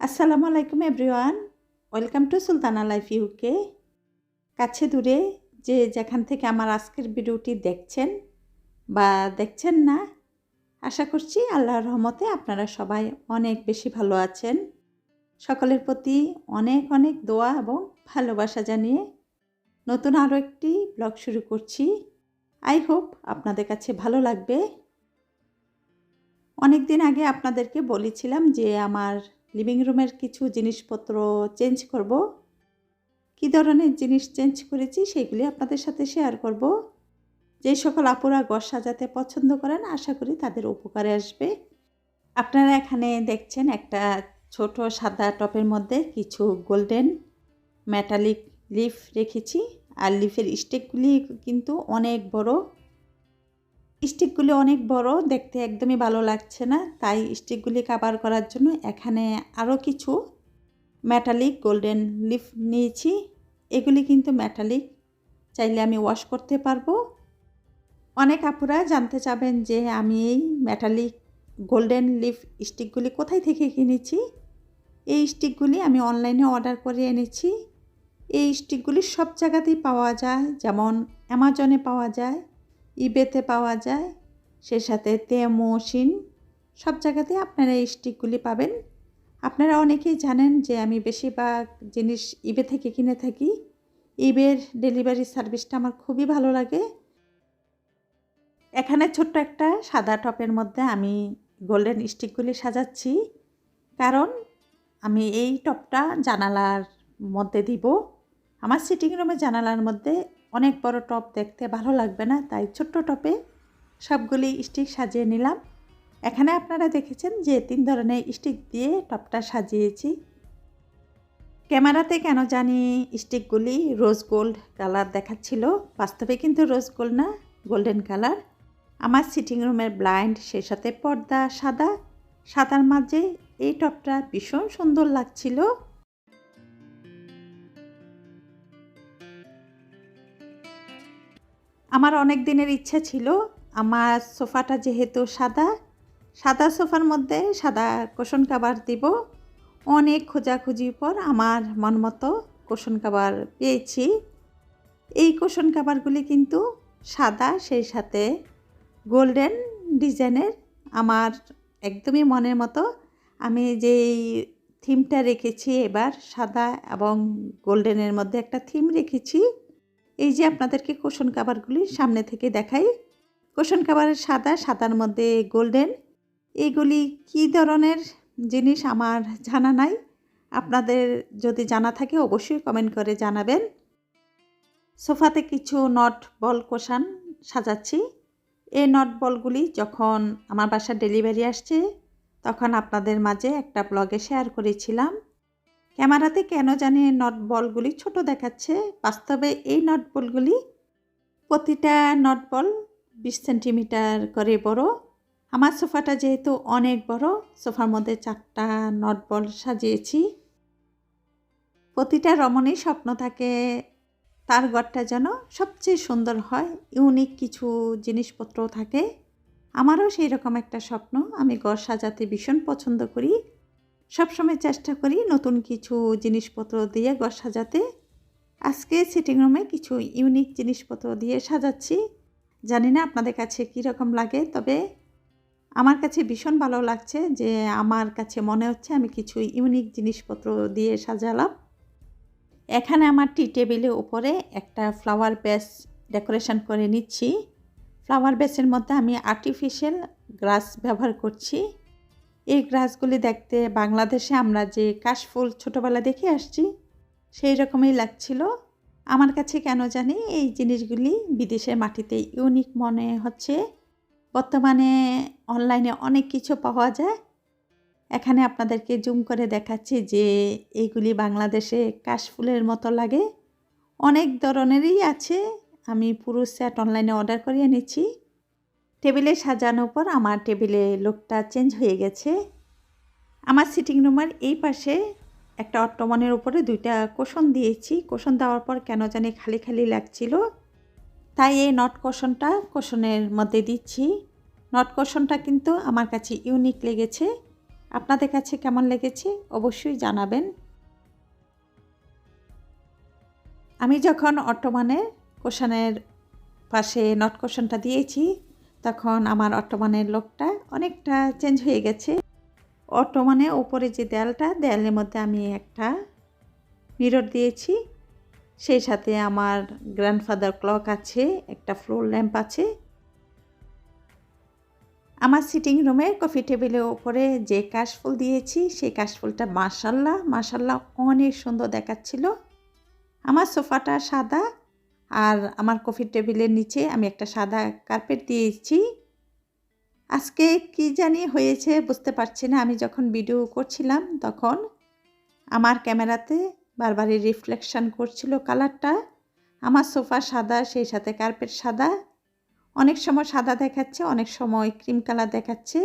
আসসালামু আলাইকুম everyone. Welcome to Sultana life UK কাছে দূরে যে যেখান থেকে আমার আজকের ভিডিওটি দেখছেন বা দেখছেন না, আশা করছি আল্লাহর রহমতে আপনারা সবাই অনেক বেশি ভালো আছেন। সকলের প্রতি অনেক অনেক দোয়া এবং ভালোবাসা জানিয়ে নতুন আরও একটি ব্লগ শুরু করছি। আই হোপ আপনাদের কাছে ভালো লাগবে। অনেক দিন আগে আপনাদেরকে বলেছিলাম যে আমার লিভিং রুমের কিছু জিনিসপত্র চেঞ্জ করব। কি ধরনের জিনিস চেঞ্জ করেছি সেগুলি আপনাদের সাথে শেয়ার করব। যে সকল আপুরা ঘর সাজাতে পছন্দ করেন, আশা করি তাদের উপকারে আসবে। আপনারা এখানে দেখছেন একটা ছোট সাদা টপের মধ্যে কিছু গোল্ডেন মেটালিক লিফ রেখেছি। আর লিফের স্টেকগুলি কিন্তু অনেক বড়। স্টিকগুলি অনেক বড়, দেখতে একদমই ভালো লাগছে না। তাই স্টিকগুলি কাভার করার জন্য এখানে আরও কিছু মেটালিক গোল্ডেন লিফ নিয়েছি। এগুলি কিন্তু মেটালিক চাইলে আমি ওয়াশ করতে পারব। অনেক আপুরা জানতে চাবেন যে আমি এই মেটালিক গোল্ডেন লিফ স্টিকগুলি কোথায় থেকে কিনেছি। এই স্টিকগুলি আমি অনলাইনে অর্ডার করে এনেছি। এই স্টিকগুলি সব জায়গাতেই পাওয়া যায়, যেমন অ্যামাজনে পাওয়া যায় ইবেতে পাওয়া যায়। সে সাথে তেমোশিন সব জায়গাতে আপনারা এই স্টিকগুলি পাবেন। আপনারা অনেকেই জানেন যে আমি বেশিরভাগ জিনিস ইবে থেকে কিনে থাকি। ইবের ডেলিভারি সার্ভিসটা আমার খুবই ভালো লাগে। এখানে ছোট্ট একটা সাদা টপের মধ্যে আমি গোল্ডেন স্টিকগুলি সাজাচ্ছি। কারণ আমি এই টপটা জানালার মধ্যে দিব। আমার সিটিং রুমে জানালার মধ্যে অনেক বড় টপ দেখতে ভালো লাগবে না, তাই ছোট্ট টপে সবগুলি স্টিক সাজিয়ে নিলাম। এখানে আপনারা দেখেছেন যে তিন ধরনের স্টিক দিয়ে টপটা সাজিয়েছি। ক্যামেরাতে কেন জানি স্টিকগুলি রোজ গোল্ড কালার দেখাচ্ছিল, বাস্তবে কিন্তু রোজ গোল্ড না গোল্ডেন কালার আমার সিটিং রুমের ব্লাইন্ড সে সাথে পর্দা সাদা, সাদার মাঝে এই টপটা ভীষণ সুন্দর লাগছিল। আমার অনেক দিনের ইচ্ছা ছিল, আমার সোফাটা যেহেতু সাদা সাদা সোফার মধ্যে সাদা কোশন কাবার দিব। অনেক খোঁজাখুঁজির পর আমার মন মতো কোশন কাবার পেয়েছি। এই কোশন কাবারগুলি কিন্তু সাদা, সেই সাথে গোল্ডেন ডিজাইনের। আমার একদমই মনের মতো। আমি যেই থিমটা রেখেছি এবার সাদা এবং গোল্ডেনের মধ্যে একটা থিম রেখেছি। এই যে আপনাদেরকে কোশন কাবারগুলি সামনে থেকে দেখাই। কোশন কাবারের সাদা, সাদার মধ্যে গোল্ডেন। এইগুলি কি ধরনের জিনিস আমার জানা নাই? আপনাদের যদি জানা থাকে অবশ্যই কমেন্ট করে জানাবেন। সোফাতে কিছু নট বল কোষান সাজাচ্ছি। এই নট বলগুলি যখন আমার বাসার ডেলিভারি আসছে, তখন আপনাদের মাঝে একটা ব্লগে শেয়ার করেছিলাম। ক্যামেরাতে কেন জানি নট বলগুলি ছোট দেখাচ্ছে। বাস্তবে এই নট বলগুলি প্রতিটা নট বল বিশ সেন্টিমিটার করে বড়। আমার সোফাটা যেহেতু অনেক বড়, সোফার মধ্যে চারটা নট বল সাজিয়েছি। প্রতিটা রমণীর স্বপ্ন থাকে তার ঘরটা যেন সবচেয়ে সুন্দর হয় ইউনিক কিছু জিনিসপত্র থাকে। আমারও সেই রকম একটা স্বপ্ন, আমি ঘর সাজাতে ভীষণ পছন্দ করি। সবসময় চেষ্টা করি নতুন কিছু জিনিসপত্র দিয়ে ঘর সাজাতে। আজকে সিটিং রুমে কিছু ইউনিক জিনিসপত্র দিয়ে সাজাচ্ছি। জানি না আপনাদের কাছে কীরকম লাগে, তবে আমার কাছে ভীষণ ভালো লাগছে যে আমার কাছে মনে হচ্ছে আমি কিছু ইউনিক জিনিসপত্র দিয়ে সাজালাম। এখানে আমার টি টেবিলের উপরে একটা ফ্লাওয়ার বেস ডেকোরেশন করে নিচ্ছি। ফ্লাওয়ার বেসের মধ্যে আমি আর্টিফিশিয়াল গ্রাস ব্যবহার করছি। এই গ্রাসগুলি দেখতে বাংলাদেশে আমরা যে কাশফুল ছোটোবেলা দেখে আসছি, সেই রকমই লাগছিল। আমার কাছে কেন জানি এই জিনিসগুলি বিদেশের মাটিতে ইউনিক মনে হচ্ছে। বর্তমানে অনলাইনে অনেক কিছু পাওয়া যায়। এখানে আপনাদেরকে জুম করে দেখাচ্ছি যে এইগুলি বাংলাদেশে কাশফুলের মতো লাগে। অনেক ধরনেরই আছে। আমি পুরো সেট অনলাইনে অর্ডার করিয়ে এনেছি টেবিলে সাজানোর পর আমার টেবিলে লোকটা চেঞ্জ হয়ে গেছে। আমার সিটিং রুমের এই পাশে একটা অট্টমনের উপরে দুইটা কোষণ দিয়েছি। কোষণ দেওয়ার পর কেন জানি খালি খালি লাগছিল। তাই এই নট কোষণটা কোষণের মধ্যে দিচ্ছি। নট কোষণটা কিন্তু আমার কাছে ইউনিক লেগেছে। আপনাদের কাছে কেমন লেগেছে অবশ্যই জানাবেন। আমি যখন অটোমানে কোশানের পাশে নট কোশনটা দিয়েছি তখন আমার অটোমানের লোকটা অনেকটা চেঞ্জ হয়ে গেছে। অটোমানে ওপরে যে দেয়ালটা, দেয়ালের মধ্যে আমি একটা মিরর দিয়েছি। সেই সাথে আমার গ্র্যান্ডফাদার ক্লক আছে, একটা ফ্লোর ল্যাম্প আছে। আমার সিটিং রুমে কফি টেবিলের ওপরে যে কাশফুল দিয়েছি, সেই কাশফুলটা মাসাল্লাহ মাসাল্লাহ অনেক সুন্দর দেখাচ্ছিল। আমার সোফাটা সাদা আর আমার কফি টেবিলের নিচে আমি একটা সাদা কার্পেট দিয়েছি। আজকে কি জানি হয়েছে বুঝতে পারছি না। আমি যখন ভিডিও করছিলাম তখন আমার ক্যামেরাতে বারবারই রিফ্লেকশান করছিল কালারটা। আমার সোফা সাদা, সেই সাথে কার্পেট সাদা। অনেক সময় সাদা দেখাচ্ছে, অনেক সময় ক্রিম কালার দেখাচ্ছে।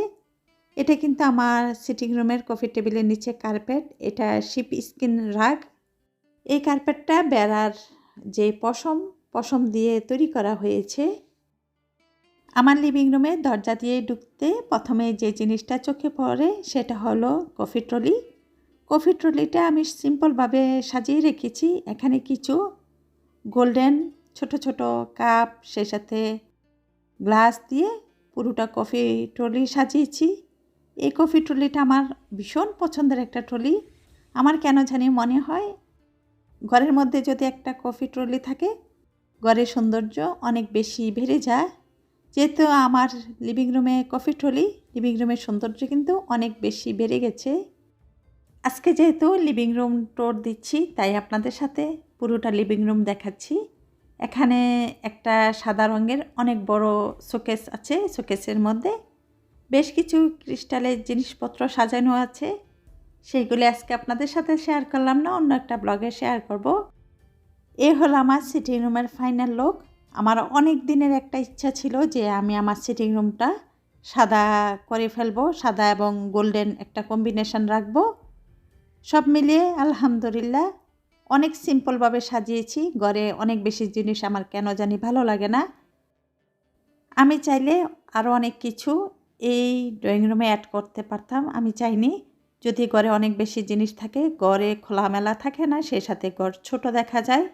এটা কিন্তু আমার সিটিং রুমের কফি টেবিলের নিচে কার্পেট। এটা শিপ স্কিন রাগ এই কার্পেটটা বেড়ার যে পশম পশম দিয়ে তৈরি করা হয়েছে। আমার লিভিং রুমে দরজা দিয়ে ঢুকতে প্রথমে যে জিনিসটা চোখে পড়ে সেটা হলো কফি ট্রলি কফি ট্রলিটা আমি সিম্পলভাবে সাজিয়ে রেখেছি। এখানে কিছু গোল্ডেন ছোট ছোট কাপ সেই সাথে গ্লাস দিয়ে পুরোটা কফি ট্রলি সাজিয়েছি। এই কফি ট্রলিটা আমার ভীষণ পছন্দের একটা ট্রলি আমার কেন জানি মনে হয়, ঘরের মধ্যে যদি একটা কফি ট্রলি থাকে ঘরের সৌন্দর্য অনেক বেশি বেড়ে যায়। যেহেতু আমার লিভিং রুমে কফি ট্রলি লিভিং রুমের সৌন্দর্য কিন্তু অনেক বেশি বেড়ে গেছে। আজকে যেহেতু লিভিং রুম টোর দিচ্ছি, তাই আপনাদের সাথে পুরোটা লিভিং রুম দেখাচ্ছি। এখানে একটা সাদা রঙের অনেক বড় শোকেস আছে, শোকেসের মধ্যে বেশ কিছু ক্রিস্টালের জিনিসপত্র সাজানো আছে। সেইগুলি আজকে আপনাদের সাথে শেয়ার করলাম না, অন্য একটা ব্লগে শেয়ার করব। এ হলো আমার সিটিং রুমের ফাইনাল লুক আমার অনেক দিনের একটা ইচ্ছা ছিল যে আমি আমার সিটিং রুমটা সাদা করে ফেলব, সাদা এবং গোল্ডেন একটা কম্বিনেশন রাখব। সব মিলিয়ে আলহামদুলিল্লাহ অনেক সিম্পলভাবে সাজিয়েছি, ঘরে অনেক বেশি জিনিস আমার কেন জানি ভালো লাগে না। আমি চাইলে আরও অনেক কিছু এই ড্রয়িং রুমে অ্যাড করতে পারতাম, আমি চাইনি। যদি ঘরে অনেক বেশি জিনিস থাকে, ঘরে খোলামেলা থাকে না সেই সাথে ঘর ছোট দেখা যায়।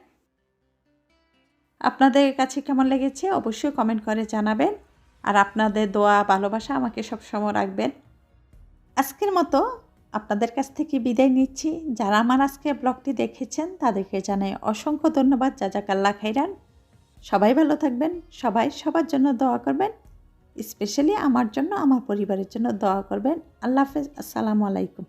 আপনাদের কাছে কেমন লেগেছে অবশ্যই কমেন্ট করে জানাবেন। আর আপনাদের দোয়া, ভালোবাসা আমাকে সবসময় রাখবেন। আজকের মতো আপনাদের কাছ থেকে বিদায় নিচ্ছি। যারা আমার আজকে ব্লগটি দেখেছেন, তাদেরকে জানাই অসংখ্য ধন্যবাদ। যা জাজাকাল্লা খাইরান। সবাই ভালো থাকবেন, সবাই সবার জন্য দোয়া করবেন। স্পেশালি আমার জন্য, আমার পরিবারের জন্য দোয়া করবেন। আল্লাহ হাফেজ, আসসালামু আলাইকুম।